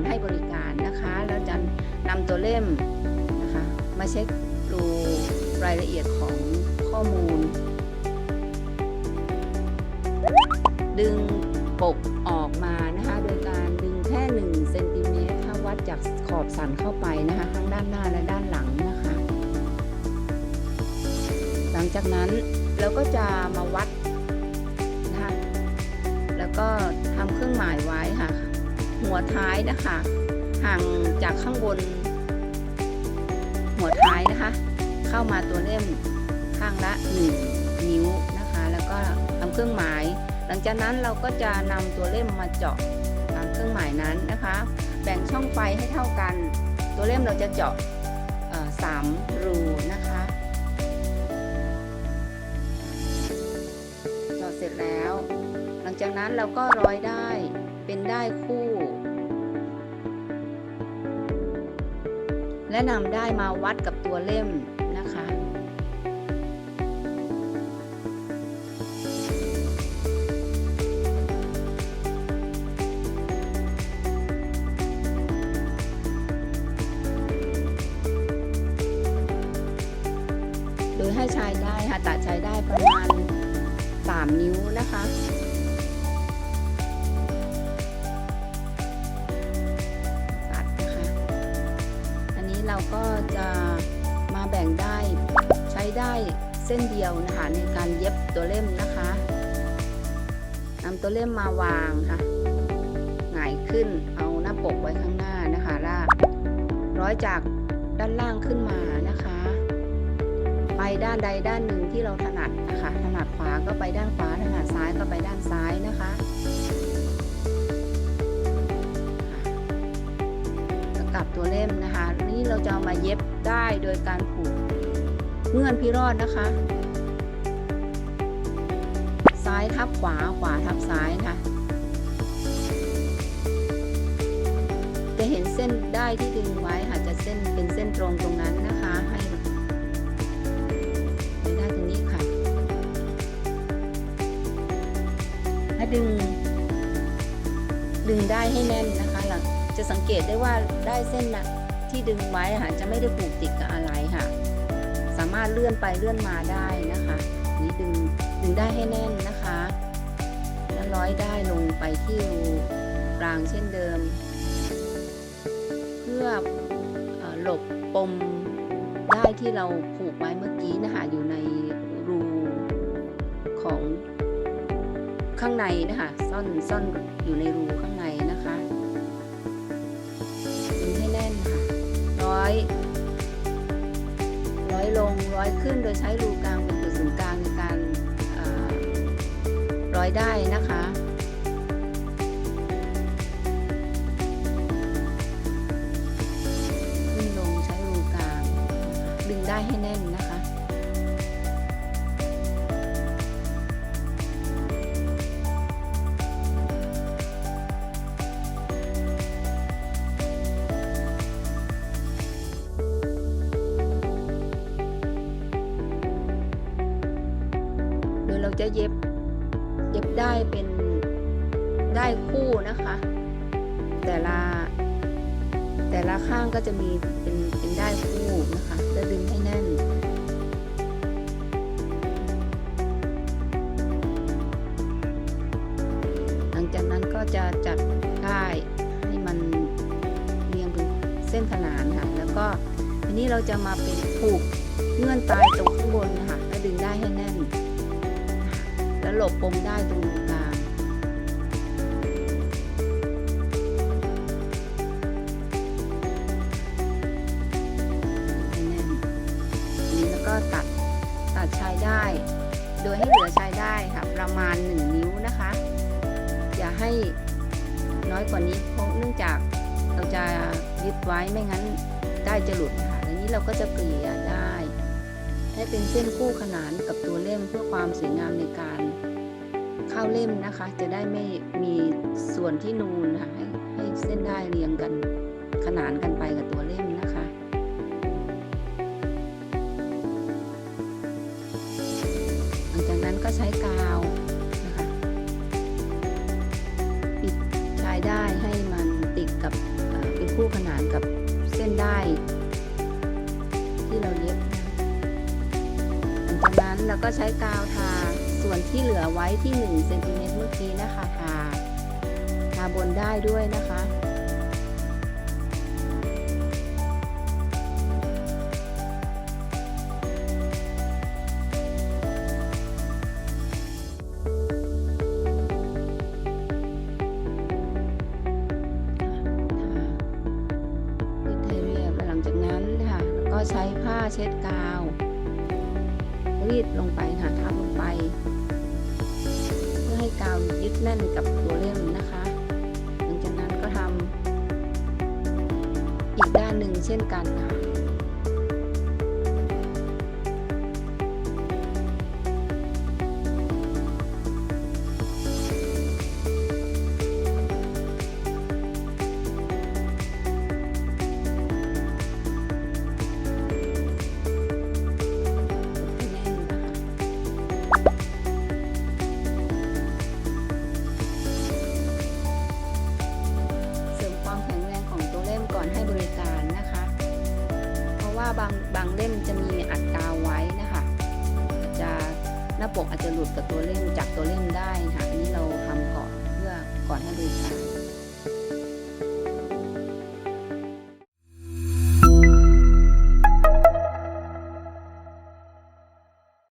อนให้บริการนะคะ แล้วจะนำตัวเล่มนะคะมาเช็คดูรายละเอียดของข้อมูล ดึงปกออกมานะคะ โดยการดึงแค่1เซนติเมตรถ้าวัดจากขอบสันเข้าไปนะคะ ทั้งด้านหน้าและด้านหลังนะคะ หลังจากนั้นเราก็จะมาวัดนะคะแล้วก็ทำเครื่อง หัวท้ายนะคะ ห่างจากข้างบน หัวท้ายนะคะ เข้ามาตัวเล่มข้างละ1นิ้วนะคะ แล้วก็ทำเครื่องหมาย หลังจากนั้นเราก็จะนำตัวเล่มมาเจาะตามเครื่องหมายนั้นนะคะ แบ่งช่องไฟให้เท่ากัน ตัวเล่มเราจะเจาะสามรูนะคะเจาะเสร็จแล้ว หลังจากนั้นเราก็ร้อยได้เป็นได้คู่ และนำได้มาวัดกับตัวเล่มนะคะโดยให้ใชายได้ค่ะตัดใชายได้ประมาณ 3 นิ้วนะคะ ก็จะมาแบ่งได้ใช้ได้เส้นเดียวนะคะในการเย็บตัวเล่มนะคะนำตัวเล่มมาวางค่ะหงายขึ้นเอาหน้าปกไว้ข้างหน้านะคะลากร้อยจากด้านล่างขึ้นมานะคะ ไปด้านใดด้านหนึ่งที่เราถนัดนะคะถนัดขวาก็ไปด้านขวาถนัดซ้ายก็ไปด้านซ้ายนะคะ เราจะเอามาเย็บได้โดยการผูกเงื่อนพิรอดนะคะ ซ้ายทับขวาขวาทับซ้ายนะคะจะเห็นเส้นได้ที่ดึงไว้ค่ะจะเส้นเป็นเส้นตรงตรงนั้นนะคะให้ไปได้ตรงนี้ค่ะถ้ดึง ดึงได้ให้แน่นนะคะหลังจะสังเกตได้ว่าได้เส้นนะ ที่ดึงไว้ค่ะจะไม่ได้ผูกติดกับอะไรค่ะ สามารถเลื่อนไปเลื่อนมาได้นะคะนี่ดึงดึงได้ให้แน่นนะคะ แล้วร้อยได้ลงไปที่รูกลางเช่นเดิม เพื่อเออหลบปมได้ที่เราผูกไว้เมื่อกี้นะคะอยู่ในรูของข้างในนะคะซ่อนซ่อนอยู่ในรูข้างใน อยร้อยลงร้อยขึ้นโดยใช้รูกลางเป็นจุดศูนย์กลางในการร้อยได้นะคะขึ้นลงใช้รูกลางดึงได้ให้แน่นนะ เราจะเย็บเย็บได้เป็นได้คู่นะคะ แต่ละแต่ละข้างก็จะมีเป็นเป็นได้คู่นะคะจะดึงให้แน่นหลังจากนั้นก็จะจัดได้ให้มันเรียงเป็นเส้นขนานค่ะ แล้วก็ทีนี้เราจะมาเป็นผูกเงื่อนตายตรงข้างบนนะคะแล้วดึงได้ให้แน่น แล้วหลบปมได้ตรงกลางแน่นอันนี้แล้วก็ตัดตัดชายได้ โดยให้เหลือชายได้ค่ะ ประมาณ 1 นิ้วนะคะ อย่าให้น้อยกว่านี้เพราะเนื่องจากเราจะยึดไว้ไม่งั้นได้จะหลุดค่ะแล้วนี้เราก็จะเกลี่ย ให้เป็นเส้นคู่ขนานกับตัวเล่มเพื่อความสวยงามในการเข้าเล่มนะคะ จะได้ไม่มีส่วนที่นูนนะคะให้ให้เส้นได้เรียงกันขนานกันไปกับตัวเล่มนะคะหลังจากนั้นก็ใช้กาวนะคะปิดชายได้ให้มันติดกับเอ่คู่ขนานกับเส้นได้ที่เราเย็บ ลังจากนั้นเราก็ใช้กาวทาส่วนที่เหลือไว้ที่1เซนติเมตรเมื่อกี้นะคะทาทาบนได้ด้วยนะคะปิดให้เรียบแล้วหลังจากนั้นค่ะก็ใช้ผ้าเช็ดกาว รีดลงไปค่ะทับลงไป เพื่อให้กาวยึดแน่นกับตัวเล่มนะคะหลังจากนั้นก็ทำอีกด้านหนึ่งเช่นกันค่ะ บางบางเล่มจะมีอัดกาวไว้นะคะจะหน้าปกอาจจะหลุดกับตัวเล่มจากตัวเล่มได้ค่ะนี้เราทำก่อนเพื่อก่อนให้ดูใช้